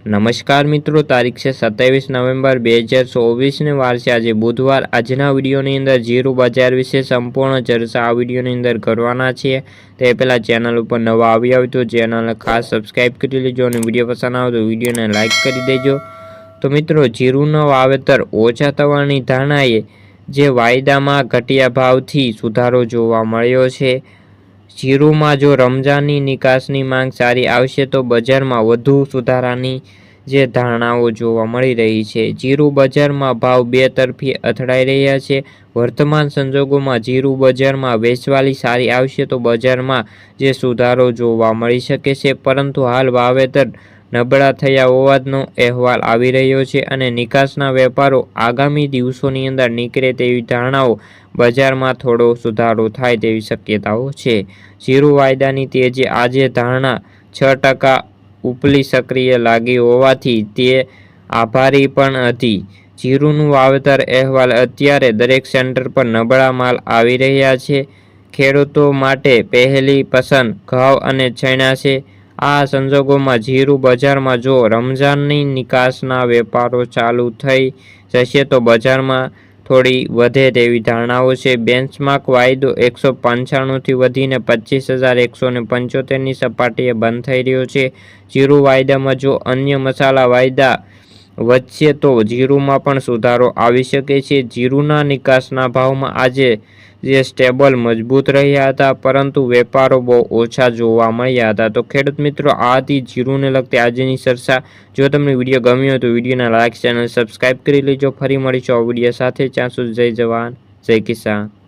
નમસ્કાર મિત્રો, તારીખ છે સત્યાવીસ નવેમ્બર બે હજાર ચોવીસની વાર છે. આજે બુધવાર. આજના વિડીયોની અંદર જીરું બજાર વિશે સંપૂર્ણ ચર્ચા આ વિડીયોની અંદર કરવાના છીએ. તે પહેલાં ચેનલ ઉપર નવા આવી આવ્યો તો ચેનલને ખાસ સબસ્ક્રાઈબ કરી લેજો અને વીડિયો પસંદ આવે તો વિડીયોને લાઇક કરી દેજો. તો મિત્રો જીરુંનો વાવેતર ઓછા થવાની ધારણાએ જે વાયદામાં ઘટિયા ભાવથી સુધારો જોવા મળ્યો છે. જીરુમાં જો રમજાનની નિકાસની માંગ સારી આવશે, તો બજારમાં વધુ સુધારાની જે ધારણાઓ જોવા મળી રહી છે. જીરું બજારમાં ભાવ બે તરફી અથડાઈ રહ્યા છે. વર્તમાન સંજોગોમાં જીરું બજારમાં વેચવાલી સારી આવશે, તો બજારમાં જે સુધારો જોવા મળી શકે છે. પરંતુ હાલ વાવેતર નબળા થયા હોવાનો અહેવાલ આવી રહ્યો છે અને નિકાસના વેપારો આગામી દિવસોની અંદર નીકળે તેવી ધારણાઓ બજારમાં થોડો સુધારો થાય તેવી શક્યતાઓ છે. જીરું વાયદાની તેજી આજે ધારણા છ ટકા ઉપલી સક્રિય લાગી હોવાથી તે આભારી પણ હતી. જીરુંનું વાવેતર અહેવાલ અત્યારે દરેક સેન્ટર પર નબળા માલ આવી રહ્યા છે. ખેડૂતો માટે પહેલી પસંદ ઘઉં અને ચણા છે. આ સંજોગોમાં જીરું બજારમાં જો રમઝાનની નિકાસના વેપારો ચાલુ થઈ જશે તો બજારમાં થોડી વધે તેવી ધારણાઓ છે. બેન્ચમાર્ક વાયદો એકસો પંચાણુંથી વધીને પચીસ હજાર એકસો ને પંચોતેરની સપાટીએ બંધ થઈ રહ્યો છે. જીરું વાયદામાં જો અન્ય મસાલા વાયદા વધશે તો જીરુમાં પણ સુધારો આવી શકે છે. જીરુના નિકાસના ભાવમાં આજે જે સ્ટેબલ મજબૂત રહ્યા હતા, પરંતુ વેપારો બહુ ઓછા જોવા મળ્યા હતા. તો ખેડૂત મિત્રો આ હતી જીરુને લગતી આજની ચર્ચા. જો તમને વીડિયો ગમ્યો તો વિડીયોના લાઇક ચેનલ સબસ્ક્રાઈબ કરી લેજો. ફરી મળીશું આ વીડિયો સાથે. સુધી જય જવાન, જય કિસાન.